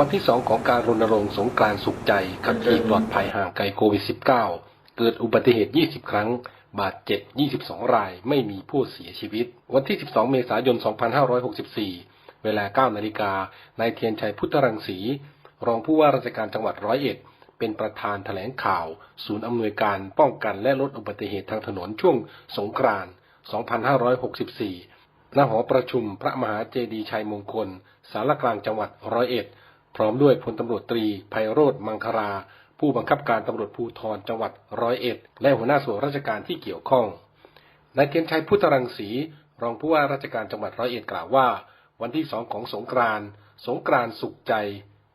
วันที่2ของการรณรงค์สงกรานสุขใจขับขี่ปลอดภัยห่างไกลโควิด -19 เกิดอุบัติเหตุ 20 ครั้ง บาดเจ็บ 22 ราย ไม่มีผู้เสียชีวิต วันที่ 12 เมษายน 2564 เวลา 9 นาฬิกา นายเทียนชัยพุทธรังสี รองผู้ว่าราชการจังหวัดร้อยเอ็ด เป็นประธานแถลงข่าว ศูนย์อำนวยการป้องกันและลดอุบัติเหตุทางถนนช่วงสงกรานต์2564ณหอประชุมพระมหาเจดีย์ชัยมงคล สารกลางจังหวัดร้อยเอ็ด พร้อมด้วยพลตำรวจตรีไพโรธมังครา ผู้บังคับการตำรวจภูธรจังหวัดร้อยเอ็ด และหัวหน้าส่วนราชการที่เกี่ยวข้อง นายเทียนชัยพุทธรังสีรองผู้ว่าราชการจังหวัดร้อยเอ็ดกล่าวว่า วันที่สองของสงกรานสงกรานสุขใจ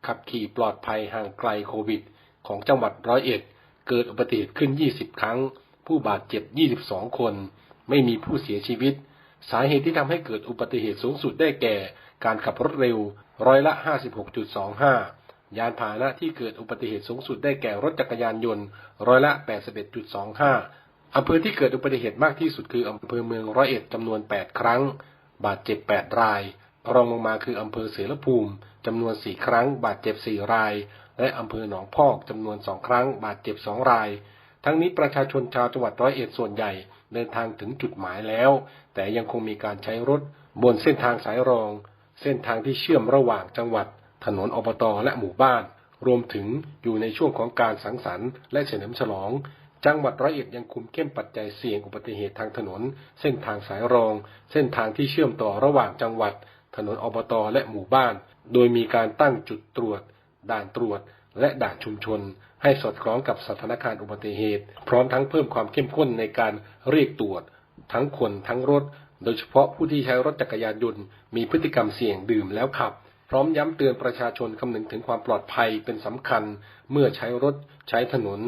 ขับขี่ปลอดภัยห่างไกลโควิด ของจังหวัดร้อยเอ็ด เกิดอุบัติเหตุขึ้น 20 ครั้ง ผู้บาดเจ็บ 22 คน ไม่มีผู้เสียชีวิต สาเหตุที่ทำให้เกิดอุบัติเหตุสูงสุดได้แก่ การขับรถเร็ว ร้อยละ 56.25 ยานพาหนะที่เกิดอุบัติเหตุสูงสุดได้แก่รถจักรยานยนต์ ร้อยละ 81.25 อำเภอที่เกิดอุบัติเหตุมากที่สุดคืออำเภอเมืองร้อยเอ็ดจำนวน 8 ครั้ง บาดเจ็บ 8 ราย รองลงมาคืออำเภอเสรภูมิจำนวน 4 ครั้ง บาดเจ็บ 4 ราย และอำเภอหนองพอกจำนวน 2 ครั้ง บาดเจ็บ 2 ราย ทั้งนี้ประชาชนชาวจังหวัดร้อยเอ็ดส่วนใหญ่เดินทางถึงจุดหมายแล้ว แต่ยังคงมีการใช้รถบนเส้นทางสายรอง เส้นทางที่เชื่อมระหว่างจังหวัด ถนนอบตและหมู่บ้าน รวมถึงอยู่ในช่วงของการสังสรรค์และเฉลิมฉลอง จังหวัดร้อยเอ็ดยังคุมเข้มปัจจัยเสี่ยงอุบัติเหตุทางถนน เส้นทางสายรอง เส้นทางที่เชื่อมต่อระหว่างจังหวัด ถนนอบตและหมู่บ้าน โดยมีการตั้งจุดตรวจ ด่านตรวจ และด่านชุมชน ให้สอดคล้องกับสถานการณ์อุบัติเหตุ พร้อมทั้งเพิ่มความเข้มข้นในการเรียกตรวจ ทั้งคนทั้งรถ โดยเฉพาะผู้ที่ใช้รถจักรยานยนต์มีพฤติกรรมเสี่ยงดื่มแล้วขับ พร้อมย้ำเตือนประชาชนคำนึงถึงความปลอดภัยเป็นสำคัญ เมื่อใช้รถใช้ถนน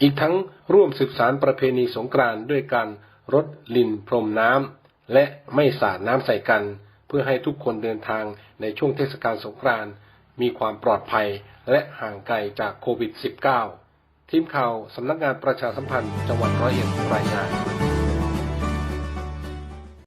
อีกทั้งร่วมสืบสารประเพณีสงกรานต์ด้วยการรดลินพรมน้ำและไม่สาดน้ำใส่กัน เพื่อให้ทุกคนเดินทางในช่วงเทศกาลสงกรานต์มีความปลอดภัย และห่างไกลจากโควิด -19 ทีมข่าวสำนักงานประชาสัมพันธ์จังหวัดร้อยเอ็ดรายงาน